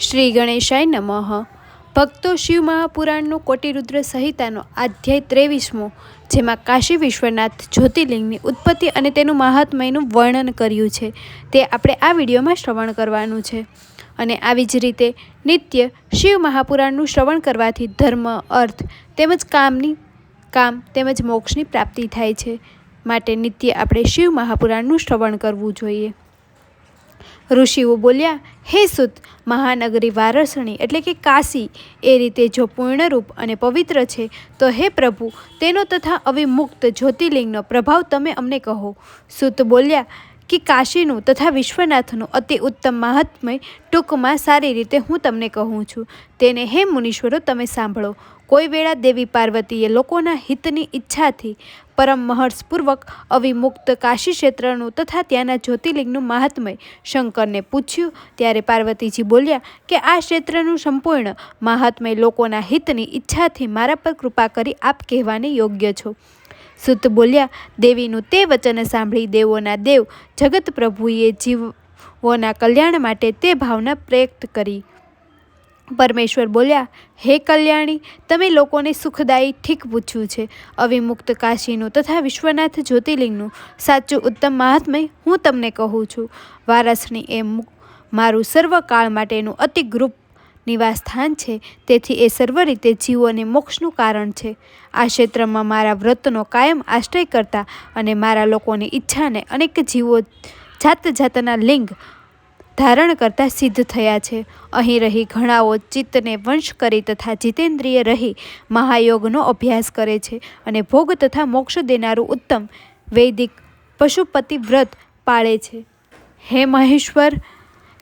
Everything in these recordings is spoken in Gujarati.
શ્રી ગણેશાય નમઃ. ભક્તો શિવ મહાપુરાણનું કોટિરુદ્ર સંહિતાનો અધ્યાય ત્રેવીસમો, જેમાં કાશી વિશ્વનાથ જ્યોતિર્લિંગની ઉત્પત્તિ અને તેનું મહાત્મયનું વર્ણન કર્યું છે, તે આપણે આ વિડીયોમાં શ્રવણ કરવાનું છે. અને આવી જ રીતે નિત્ય શિવ મહાપુરાણનું શ્રવણ કરવાથી ધર્મ, અર્થ તેમજ કામની, કામ તેમજ મોક્ષની પ્રાપ્તિ થાય છે. માટે નિત્ય આપણે શિવ મહાપુરાણનું શ્રવણ કરવું જોઈએ. ઋષિઓ બોલ્યા, હે સુત, મહાનગરી વારસણી એટલે કે કાશી, એ રીતે જો પૂર્ણરૂપ અને પવિત્ર છે, તો હે પ્રભુ, તેનો તથા અવિમુક્ત જ્યોતિર્લિંગનો પ્રભાવ તમે અમને કહો. સુત બોલ્યા, કે કાશીનું તથા વિશ્વનાથનું અતિ ઉત્તમ મહાત્મય ટૂંકમાં સારી રીતે હું તમને કહું છું. તેને હે મુનીશ્વરો, તમે સાંભળો. કોઈ વેળા દેવી પાર્વતીએ લોકોના હિતની ઈચ્છાથી પરમ મહર્ષપૂર્વક અવિમુક્ત કાશી ક્ષેત્રનું તથા ત્યાંના જ્યોતિર્લિંગનું મહાત્મય શંકરને પૂછ્યું. ત્યારે પાર્વતીજી બોલ્યા કે આ ક્ષેત્રનું સંપૂર્ણ મહાત્મય લોકોના હિતની ઈચ્છાથી મારા પર કૃપા કરી આપ કહેવાને યોગ્ય છો. સુત બોલ્યા, દેવીનું તે વચન સાંભળી દેવોના દેવ જગત પ્રભુએ જીવોના કલ્યાણ માટે તે ભાવના પ્રયુક્ત કરી. પરમેશ્વર બોલ્યા, હે કલ્યાણી, તમે લોકોને સુખદાયી ઠીક પૂછ્યું છે. અવિમુક્ત કાશીનું તથા વિશ્વનાથ જ્યોતિર્લિંગનું સાચું ઉત્તમ મહાત્મય હું તમને કહું છું. વારસની એ મારું સર્વકાળ માટેનું અતિ ગ્રુપ નિવાસ સ્થાન છે. તેથી એ સર્વ રીતે જીવોને મોક્ષનું કારણ છે. આ ક્ષેત્રમાં મારા વ્રતનો કાયમ આશ્રય કરતા અને મારા લોકોની ઈચ્છાને અનેક જીવો જાત જાતના લિંગ ધારણ કરતા સિદ્ધ થયા છે. અહીં રહી ઘણાઓ ચિત્તને વંશ કરી તથા જીતેન્દ્રિય રહી મહાયોગનો અભ્યાસ કરે છે અને ભોગ તથા મોક્ષ દેનારું ઉત્તમ વૈદિક પશુપતિ વ્રત પાળે છે. હે મહેશ્વર,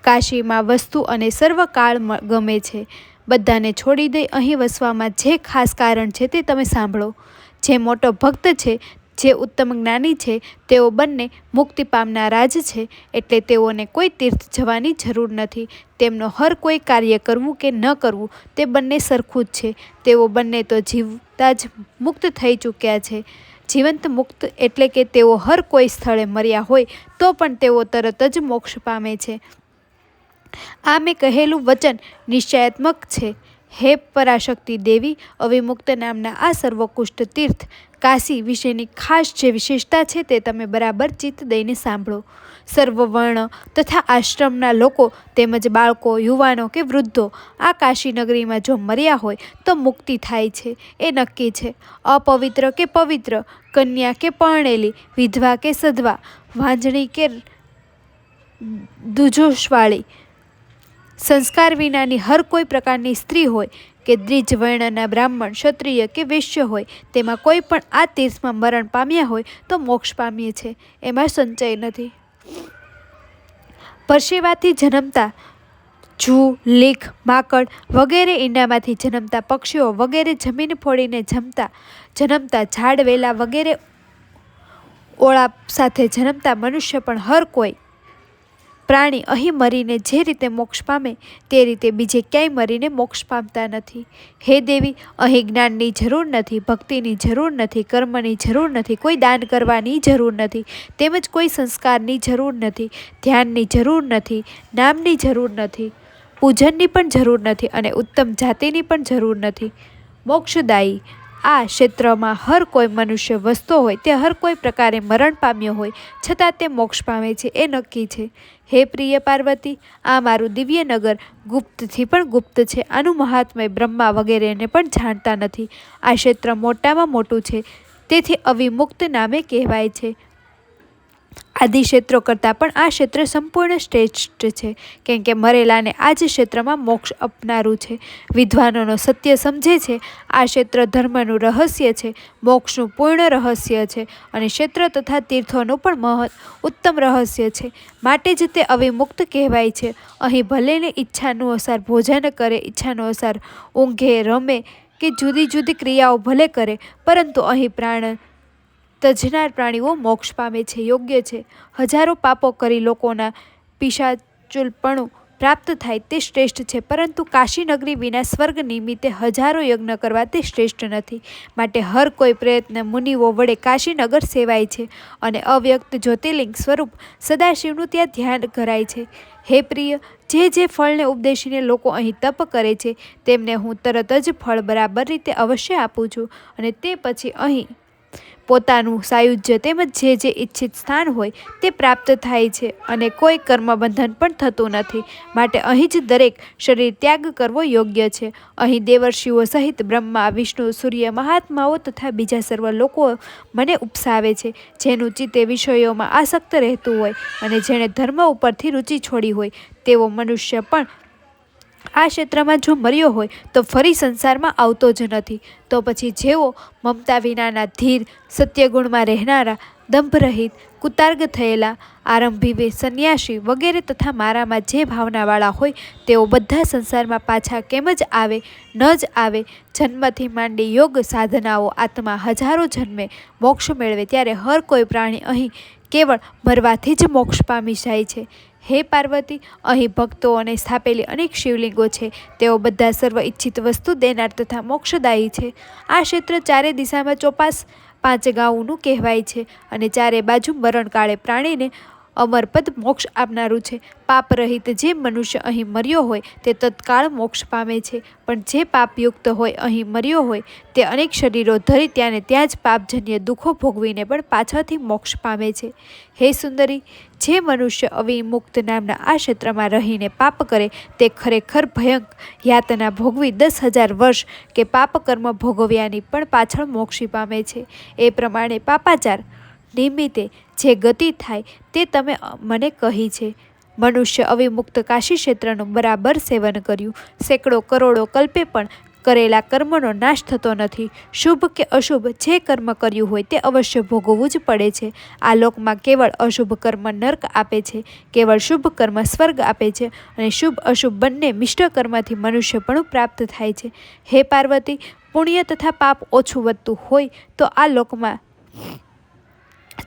કાશીમાં વસ્તુ અને સર્વકાળ ગમે છે. બધાને છોડી દઈ અહીં વસવામાં જે ખાસ કારણ છે તે તમે સાંભળો. જે મોટો ભક્ત છે જે ઉત્તમ જ્ઞાની છે, તેઓ બંને મુક્તિ પામનારા જ છે, એટલે તેઓને કોઈ તીર્થ જવાની જરૂર નથી. તેમનો હર કોઈ કાર્ય કરવું કે ન કરવું, તે બંને સરખું જ છે. તેઓ બંને તો જીવતા જ મુક્ત થઈ ચૂક્યા છે. જીવંત મુક્ત એટલે કે તેઓ હર કોઈ સ્થળે મર્યા હોય, તો પણ તેઓ તરત જ મોક્ષ પામે છે. આ મેં કહેલું વચન નિશ્ચયાત્મક છે. હે પરાશક્તિ દેવી, અવિમુક્ત નામના આ સર્વકુષ્ઠ તીર્થ કાશી વિશેની ખાસ જે વિશેષતા છે તે તમે બરાબર ચિત્ત દઈને સાંભળો. સર્વવર્ણ તથા આશ્રમના લોકો તેમજ બાળકો, યુવાનો કે વૃદ્ધો આ કાશી નગરીમાં જો મર્યા હોય તો મુક્તિ થાય છે, એ નક્કી છે. અપવિત્ર કે પવિત્ર, કન્યા કે પરણેલી, વિધવા કે સધવા, વાંજણી કે દુજોશવાળી સંસ્કાર વિનાની હર કોઈ પ્રકારની સ્ત્રી હોય કે દ્વિજ વર્ણના બ્રાહ્મણ, ક્ષત્રિય કે વૈશ્ય હોય, તેમાં કોઈ પણ આ તીર્થમાં મરણ પામ્યા હોય તો મોક્ષ પામીએ છે. એમાં સંચય નથી. પરસેવાથી જન્મતા જૂ, લીખ, માકડ વગેરે ઈંડામાંથી જન્મતા પક્ષીઓ વગેરે જમીન ફોડીને જમતા, જન્મતા ઝાડ, વેલા વગેરે ઓળા સાથે જન્મતા મનુષ્ય પણ હર કોઈ પ્રાણી અહીં મરીને જે રીતે મોક્ષ પામે તે રીતે બીજે ક્યાંય મરીને મોક્ષ પામતા નથી. હે દેવી, અહીં જ્ઞાનની જરૂર નથી, ભક્તિની જરૂર નથી, કર્મની જરૂર નથી, કોઈ દાન કરવાની જરૂર નથી, તેમજ કોઈ સંસ્કારની જરૂર નથી, ધ્યાનની જરૂર નથી, નામની જરૂર નથી, પૂજનની પણ જરૂર નથી અને ઉત્તમ જાતિની પણ જરૂર નથી. મોક્ષદાયી આ ક્ષેત્રમાં હર કોઈ મનુષ્ય વસતો હોય તે હર કોઈ પ્રકારે મરણ પામ્યો હોય, છતાં તે મોક્ષ પામે છે, એ નક્કી છે. હે પ્રિય પાર્વતી, આ મારું દિવ્ય નગર ગુપ્તથી પણ ગુપ્ત છે, આનું મહાત્મય બ્રહ્મા વગેરેને પણ જાણતા નથી. આ ક્ષેત્ર મોટામાં મોટું છે, તેથી અવિમુક્ત નામે કહેવાય છે. આદિ ક્ષેત્રો કરતાં પણ આ ક્ષેત્ર સંપૂર્ણ શ્રેષ્ઠ છે. કેમ કે મરેલાને આ જ ક્ષેત્રમાં મોક્ષ અપનારું છે. વિદ્વાનોનો સત્ય સમજે છે. આ ક્ષેત્ર ધર્મનું રહસ્ય છે. મોક્ષનું પૂર્ણ રહસ્ય છે. અને ક્ષેત્ર તથા તીર્થોનું પણ મહત્ ઉત્તમ રહસ્ય છે. માટે જ તે અવિમુક્ત કહેવાય છે. અહીં ભલેને ઈચ્છાનું અસાર ભોજન કરે, ઈચ્છાનો અસાર ઊંઘે, રમે કે જુદી જુદી ક્રિયાઓ ભલે કરે, પરંતુ અહીં પ્રાણ તજનાર પ્રાણીઓ મોક્ષ પામે છે, યોગ્ય છે. હજારો પાપો કરી લોકોના પિશાચુલપણું પ્રાપ્ત થાય તે શ્રેષ્ઠ છે, પરંતુ કાશીનગરી વિના સ્વર્ગ નિમિત્તે હજારો યજ્ઞ કરવા તે શ્રેષ્ઠ નથી. માટે હર કોઈ પ્રયત્ન મુનિઓ વડે કાશીનગર સેવાય છે અને અવ્યક્ત જ્યોતિર્લિંગ સ્વરૂપ સદાશિવનું ત્યાં ધ્યાન કરાય છે. હે પ્રિય, જે જે ફળને ઉપદેશીને લોકો અહીં તપ કરે છે, તેમને હું તરત જ ફળ બરાબર રીતે અવશ્ય આપું છું અને તે પછી અહીં પોતાનું સાયુજ્ય તેમજ જે જે ઈચ્છિત સ્થાન હોય તે પ્રાપ્ત થાય છે અને કોઈ કર્મબંધન પણ થતું નથી. માટે અહીં જ દરેક શરીર ત્યાગ કરવો યોગ્ય છે. અહીં દેવર્ષિઓ સહિત બ્રહ્મા, વિષ્ણુ, સૂર્ય, મહાત્માઓ તથા બીજા સર્વ લોકો મને ઉપસાવે છે. જેનું ચિત્તે વિષયોમાં આસક્ત રહેતું હોય અને જેણે ધર્મ ઉપરથી રુચિ છોડી હોય તેવો મનુષ્ય પણ આ ક્ષેત્રમાં જો મર્યો હોય, તો ફરી સંસારમાં આવતો જ નથી. તો પછી જેઓ મમતા વિનાના ધીર, સત્યગુણમાં રહેનારા, દંભરહિત, કુતાર્ગ થયેલા, આરંભી સંન્યાસી વગેરે તથા મારામાં જે ભાવનાવાળા હોય, તેઓ બધા સંસારમાં પાછા કેમ જ આવે, ન જ આવે, જન્મથી માંડી યોગ સાધનાઓ આત્મા હજારો જન્મે, મોક્ષ મેળવે, ત્યારે હર કોઈ પ્રાણી અહીં કેવળ મરવાથી જ મોક્ષ પામી જાય છે. હે પાર્વતી, અહીં ભક્તોને સ્થાપેલી અનેક શિવલિંગો છે. તેઓ બધા સર્વ ઈચ્છિત વસ્તુ દેનાર તથા મોક્ષદાયી છે. આ ક્ષેત્ર ચારે દિશામાં ચોપાસ પાંચ ગાઉનું કહેવાય છે અને ચારે બાજુ મરણકાળે પ્રાણીને અમરપદ મોક્ષ આપનારું છે. પાપ રહિત જે મનુષ્ય અહીં મર્યો હોય, તે તત્કાળ મોક્ષ પામે છે. પણ જે પાપયુક્ત હોય અહીં મર્યો હોય, તે અનેક શરીરો ધરી ત્યાંને ત્યાં જ પાપજન્ય દુઃખો ભોગવીને પણ પાછળથી મોક્ષ પામે છે. હે સુંદરી, જે મનુષ્ય અવિમુક્ત નામના આ ક્ષેત્રમાં રહીને પાપ કરે, તે ખરેખર ભયંક યાતના ભોગવી દસ હજાર વર્ષ કે પાપ કર્મ ભોગવ્યાની પણ પાછળ મોક્ષી પામે છે. એ પ્રમાણે પાપાચાર નિમિત્તે જે ગતિ થાય તે તમે મને કહી છે. મનુષ્ય અવિમુક્ત કાશી ક્ષેત્રનું બરાબર સેવન કર્યું. સેંકડો કરોડો કલ્પે પણ કરેલા કર્મનો નાશ થતો નથી. શુભ કે અશુભ જે કર્મ કર્યું હોય તે અવશ્ય ભોગવવું જ પડે છે. આ લોકમાં કેવળ અશુભ કર્મ નર્ક આપે છે, કેવળ શુભ કર્મ સ્વર્ગ આપે છે અને શુભ અશુભ બંને મિષ્ટ કર્મથી મનુષ્ય પણ પ્રાપ્ત થાય છે. હે પાર્વતી, પુણ્ય તથા પાપ ઓછું વધતું હોય તો આ લોકમાં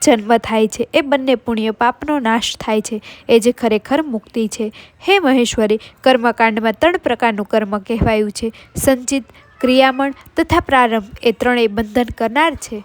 જન્મ થાય છે. એ બંને પુણ્ય પાપનો નાશ થાય છે. એ જે ખરેખર મુક્તિ છે. હે મહેશ્વરી, કર્મકાંડમાં ત્રણ પ્રકારનું કર્મ કહેવાયું છે. સંચિત, ક્રિયામણ તથા પ્રારંભ એ ત્રણેય બંધન કરનાર છે.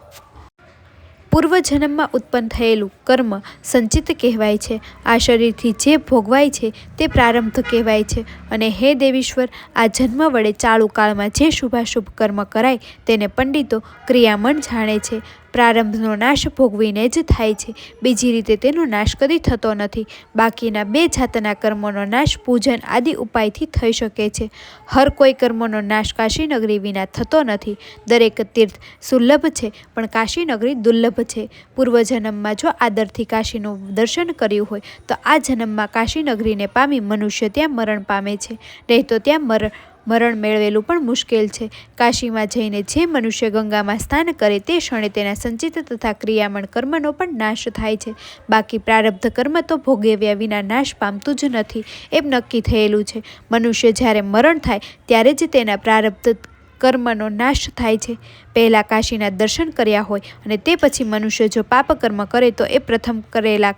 પૂર્વજન્મમાં ઉત્પન્ન થયેલું કર્મ સંચિત કહેવાય છે. આ શરીરથી જે ભોગવાય છે તે પ્રારંભ કહેવાય છે. અને હે દેવીશ્વર, આ જન્મ વડે ચાલુ કાળમાં જે શુભાશુભ કર્મ કરાય તેને પંડિતો ક્રિયામણ જાણે છે. પ્રારંભનો નાશ ભોગવીને જ થાય છે. બીજી રીતે તેનો નાશ કદી થતો નથી. બાકીના બે જાતના કર્મોનો નાશ પૂજન આદિ ઉપાયથી થઈ શકે છે. હર કોઈ કર્મોનો નાશ કાશીનગરી વિના થતો નથી. દરેક તીર્થ સુલભ છે, પણ કાશીનગરી દુર્લભ છે. પૂર્વજન્મમાં જો આદરથી કાશીનું દર્શન કર્યું હોય, તો આ જન્મમાં કાશીનગરીને પામી મનુષ્ય ત્યાં મરણ પામે છે. નહીં તો ત્યાં મરણ મરણ મેળવેલું પણ મુશ્કેલ છે. કાશીમાં જઈને જે મનુષ્ય ગંગામાં સ્નાન કરે તે ક્ષણે તેના સંચિત તથા ક્રિયામણ કર્મનો પણ નાશ થાય છે. બાકી પ્રારબ્ધ કર્મ તો ભોગવ્યા વિના નાશ પામતું જ નથી. એમ નક્કી થયેલું છે. મનુષ્ય જ્યારે મરણ થાય, ત્યારે જ તેના પ્રારબ્ધ કર્મનો નાશ થાય છે. પહેલાં કાશીના દર્શન કર્યા હોય અને તે પછી મનુષ્ય જો પાપ કર્મ કરે તો એ પ્રથમ કરેલા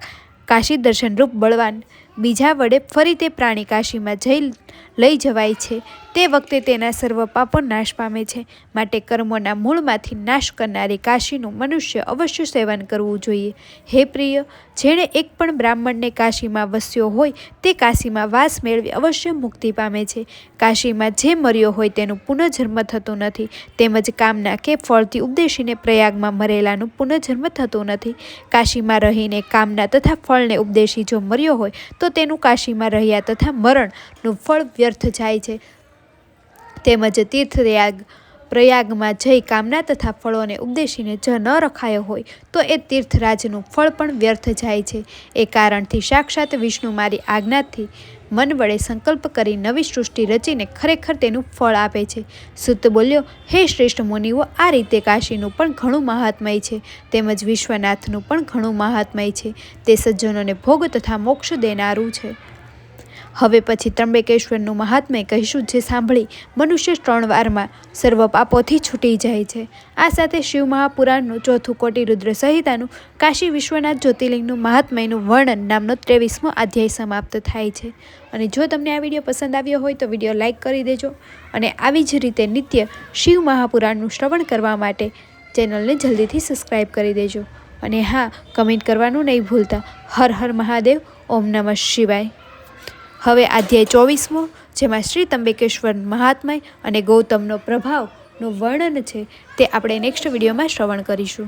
કાશી દર્શનરૂપ બળવાન. બીજા વડે ફરી તે પ્રાણી કાશીમાં જઈ લઈ જવાય છે. તે વખતે તેના સર્વ પાપો નાશ પામે છે. માટે કર્મોના મૂળમાંથી નાશ કરનારી કાશીનું મનુષ્ય અવશ્ય સેવન કરવું જોઈએ. હે પ્રિય, જેણે એક પણ બ્રાહ્મણને કાશીમાં વસ્યો હોય, તે કાશીમાં વાસ મેળવી અવશ્ય મુક્તિ પામે છે. કાશીમાં જે મર્યો હોય તેનું પુનઃજન્મ થતું નથી. તેમજ કામના કે ફળથી ઉપદેશીને પ્રયાગમાં મરેલાનું પુનઃજન્મ થતું નથી. કાશીમાં રહીને કામના તથા ફળને ઉપદેશી જો મર્યો હોય, તો તેનું કાશીમાં રહ્યા તથા મરણનું ફળ વ્યર્થ જાય છે. તેમજ તીર્થયાગ પ્રયાગમાં જઈ કામના તથા ફળોને ઉપદેશીને જ ન રખાયો હોય, તો એ તીર્થરાજનું ફળ પણ વ્યર્થ જાય છે. એ કારણથી સાક્ષાત વિષ્ણુ મારી આજ્ઞાથી મન વડે સંકલ્પ કરી નવી સૃષ્ટિ રચીને ખરેખર તેનું ફળ આપે છે. સુત બોલ્યો, હે શ્રેષ્ઠ મુનિઓ, આ રીતે કાશીનું પણ ઘણું મહાત્મય છે. તેમજ વિશ્વનાથનું પણ ઘણું મહાત્મય છે. તે સજ્જનોને ભોગ તથા મોક્ષ દેનારું છે. હવે પછી ત્રંબકેશ્વરનું મહાત્મ્ય કહીશું જે સાંભળી મનુષ્ય ત્રણ વારમાં સર્વ પાપોથી છૂટી જાય છે. આ સાથે શિવ મહાપુરાણનું ચોથું કોટી રુદ્ર સંહિતાનું કાશી વિશ્વનાથ જ્યોતિર્લિંગનું મહાત્મ્યનું વર્ણન નામનો ત્રેવીસમો અધ્યાય સમાપ્ત થાય છે. અને જો તમને આ વીડિયો પસંદ આવ્યો હોય તો વીડિયો લાઇક કરી દેજો અને આવી જ રીતે નિત્ય શિવ મહાપુરાણનું શ્રવણ કરવા માટે ચેનલને જલ્દીથી સબસ્ક્રાઈબ કરી દેજો. અને હા, કમેન્ટ કરવાનું નહીં ભૂલતા. હર હર મહાદેવ, ઓમ નમઃ શિવાય. હવે અધ્યાય ચોવીસમો, જેમાં શ્રી તંબેકેશ્વર મહાત્મય અને ગૌતમનો પ્રભાવનું વર્ણન છે, તે આપણે નેક્સ્ટ વિડીયોમાં શ્રવણ કરીશું.